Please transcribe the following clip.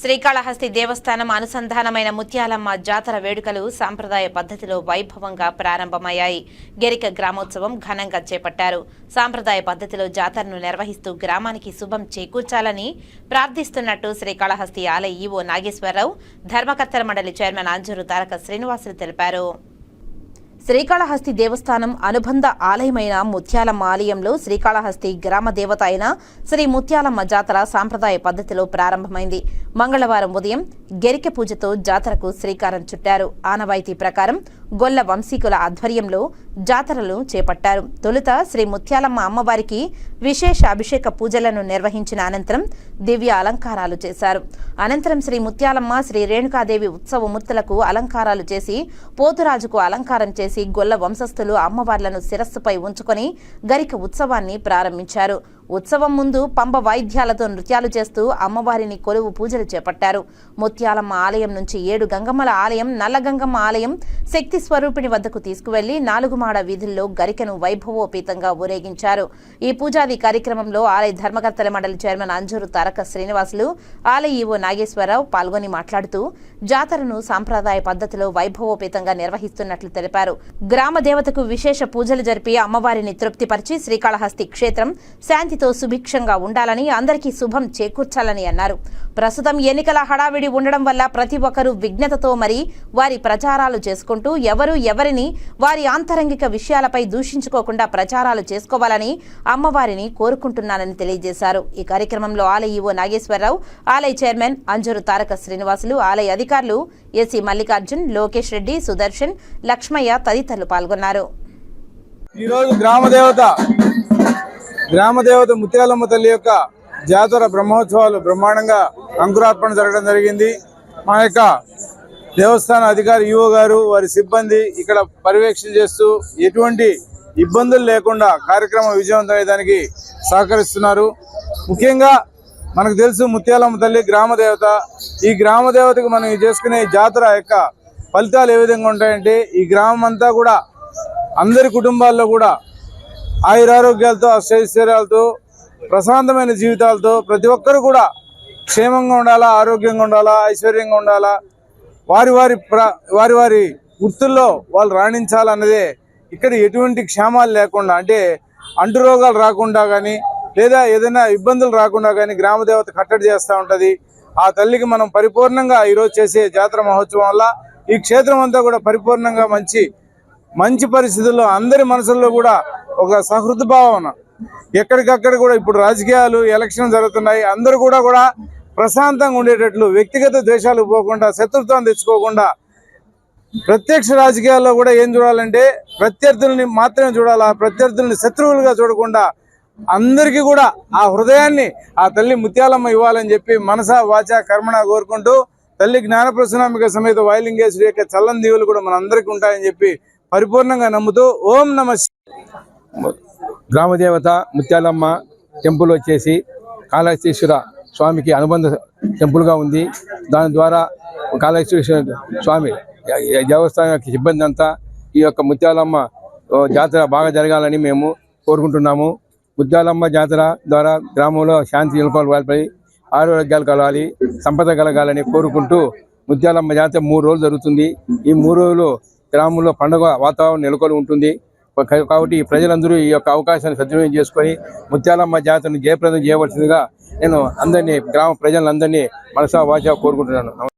శ్రీకాళహస్తి దేవస్థానం అనుసంధానమైన ముత్యాలమ్మ జాతర వేడుకలు సాంప్రదాయ పద్ధతిలో వైభవంగా ప్రారంభమయ్యాయి. గెరిక గ్రామోత్సవం ఘనంగా చేపట్టారు. సాంప్రదాయ పద్ధతిలో జాతరను నిర్వహిస్తూ గ్రామానికి శుభం చేకూర్చాలని ప్రార్థిస్తున్నట్టు శ్రీకాళహస్తి ఆలయ ఈవో నాగేశ్వరరావు ధర్మకర్తల మండలి చైర్మన్ అంజూరు తారక శ్రీనివాసులు తెలిపారు. శ్రీకాళహస్తి దేవస్థానం అనుబంధ ఆలయమైన ముత్యాలమ్మ ఆలయంలో శ్రీకాళహస్తి గ్రామ దేవత అయిన శ్రీ ముత్యాలమ్మ జాతర సాంప్రదాయ పద్ధతిలో ప్రారంభమైంది. మంగళవారం ఉదయం గెరికె పూజతో జాతరకు శ్రీకారం చుట్టారు. ఆనవాయితీ ప్రకారం గొల్ల వంశీకుల ఆధ్వర్యంలో జాతరలు చేపట్టారు. తొలుత శ్రీ ముత్యాలమ్మ అమ్మవారికి విశేష అభిషేక పూజలను నిర్వహించిన అనంతరం దివ్య అలంకారాలు చేశారు. అనంతరం శ్రీ ముత్యాలమ్మ శ్రీ రేణుకాదేవి ఉత్సవమూర్తులకు అలంకారాలు చేసి పోతురాజుకు అలంకారం చేసి గొల్ల వంశస్థులు అమ్మవార్లను శిరస్సుపై ఉంచుకొని గరిక ఉత్సవాన్ని ప్రారంభించారు. ఉత్సవం ముందు పంబ వాయిద్యాలతో నృత్యాలు చేస్తూ అమ్మవారిని కొలువు పూజలు చేపట్టారు. ముత్యాలమ్మ ఆలయం నుంచి ఏడు గంగమ్మల ఆలయం నల్లగంగమ్మ ఆలయం శక్తి స్వరూపిణి వద్దకు తీసుకువెళ్ళి నాలుగు మాడ వీధుల్లో గరికను వైభవోపేతంగా ఊరేగించారు. ఈ పూజాది కార్యక్రమంలో ఆలయ ధర్మకర్తల మండలి చైర్మన్ అంజూరు తారక శ్రీనివాసులు ఆలయ ఈవో నాగేశ్వరరావు పాల్గొని మాట్లాడుతూ జాతరను సాంప్రదాయ పద్ధతిలో వైభవోపేతంగా నిర్వహిస్తున్నట్లు తెలిపారు. గ్రామ దేవతకు విశేష పూజలు జరిపి అమ్మవారిని తృప్తిపరిచి శ్రీకాళహస్తి క్షేత్రం శాంతి శాంతితో సుభిక్షంగా ఉండాలని అందరికీ శుభం చేకూర్చాలని అన్నారు. ప్రస్తుతం ఎన్నికల హడావిడి ఉండడం వల్ల ప్రతి ఒక్కరూ విఘ్నతతో మరి వారి ప్రచారాలు చేసుకుంటూ ఎవరు ఎవరిని వారి ఆంతరంగిక విషయాలపై దూషించుకోకుండా ప్రచారాలు చేసుకోవాలని అమ్మవారిని కోరుకుంటున్నానని తెలియజేశారు. ఈ కార్యక్రమంలో ఆలయ ఈవో నాగేశ్వరరావు ఆలయ చైర్మన్ అంజూరు తారక శ్రీనివాసులు ఆలయ అధికారులు ఎస్సీ మల్లికార్జున్ లోకేష్ రెడ్డి సుదర్శన్ లక్ష్మయ్య తదితరులు పాల్గొన్నారు. ఈరోజు గ్రామ గ్రామదేవత ముత్యాలమ్మ తల్లి యొక్క జాతర బ్రహ్మోత్సవాలు బ్రహ్మాండంగా అంకురార్పణ జరగడం జరిగింది. మా యొక్క దేవస్థాన అధికారి యువ గారు వారి సిబ్బంది ఇక్కడ పర్యవేక్షణ చేస్తూ ఎటువంటి ఇబ్బందులు లేకుండా కార్యక్రమం విజయవంతం అయ్యేదానికి సహకరిస్తున్నారు. ముఖ్యంగా మనకు తెలుసు ముత్యాలమ్మ తల్లి గ్రామదేవత. ఈ గ్రామదేవతకు మనం చేసుకునే జాతర యొక్క ఫలితాలు ఏ విధంగా ఉంటాయంటే ఈ గ్రామం అంతా కూడా అందరి కుటుంబాల్లో కూడా ఆయురారోగ్యాలతో అష్టైశ్వర్యాలతో ప్రశాంతమైన జీవితాలతో ప్రతి ఒక్కరు కూడా క్షేమంగా ఉండాలా ఆరోగ్యంగా ఉండాలా ఐశ్వర్యంగా ఉండాలా? వారి వారి ప్ర వారి వారి వృత్తుల్లో వాళ్ళు రాణించాలన్నదే ఇక్కడ ఎటువంటి క్షేమాలు లేకుండా అంటే అంటు రోగాలు రాకుండా కానీ లేదా ఏదైనా ఇబ్బందులు రాకుండా కానీ గ్రామదేవత కట్టడి చేస్తూ ఉంటుంది. ఆ తల్లికి మనం పరిపూర్ణంగా ఈరోజు చేసే జాతర మహోత్సవం వల్ల ఈ క్షేత్రం అంతా కూడా పరిపూర్ణంగా మంచి మంచి పరిస్థితుల్లో అందరి మనసుల్లో కూడా ఒక సహృద భావన. ఎక్కడికక్కడ కూడా ఇప్పుడు రాజకీయాలు ఎలక్షన్ జరుగుతున్నాయి. అందరూ కూడా కూడా ప్రశాంతంగా ఉండేటట్లు వ్యక్తిగత ద్వేషాలు పోకుండా శత్రుత్వం తెచ్చుకోకుండా ప్రత్యక్ష రాజకీయాల్లో కూడా ఏం చూడాలంటే ప్రత్యర్థుల్ని మాత్రమే చూడాలి ప్రత్యర్థుల్ని శత్రువులుగా చూడకుండా అందరికీ కూడా ఆ హృదయాన్ని ఆ తల్లి ముత్యాలమ్మ ఇవ్వాలని చెప్పి మనస వాచ కర్మణ కోరుకుంటూ తల్లి జ్ఞానప్రసనామిక సమేత వాయులింగేశ్వరి యొక్క చల్లని దీవులు కూడా మన అందరికీ ఉంటాయని చెప్పి పరిపూర్ణంగా నమ్ముతూ ఓం నమ గ్రామదేవత ముత్యాలమ్మ టెంపుల్ వచ్చేసి కాళహస్తీశ్వర స్వామికి అనుబంధ టెంపుల్గా ఉంది. దాని ద్వారా కాళహస్తీశ్వర స్వామి దేవస్థానం యొక్క సిబ్బంది అంతా ఈ యొక్క ముత్యాలమ్మ జాతర బాగా జరగాలని మేము కోరుకుంటున్నాము. ముత్యాలమ్మ జాతర ద్వారా గ్రామంలో శాంతి నెలకొల్పాలి ఆరోగ్యాలు కలగాలి సంపద కలగాలని కోరుకుంటూ ముత్యాలమ్మ జాతర మూడు రోజులు జరుగుతుంది. ఈ మూడు రోజులు గ్రామంలో పండుగ వాతావరణం నెలకొని ఉంటుంది. కాబట్టి ఈ ప్రజలందరూ ఈ యొక్క అవకాశాన్ని సద్వినియోగం చేసుకొని ముత్యాలమ్మ జాతరను జయప్రదం చేయవలసిందిగా నేను అందరినీ గ్రామ ప్రజలందరినీ మనసా వాచా కోరుకుంటున్నాను.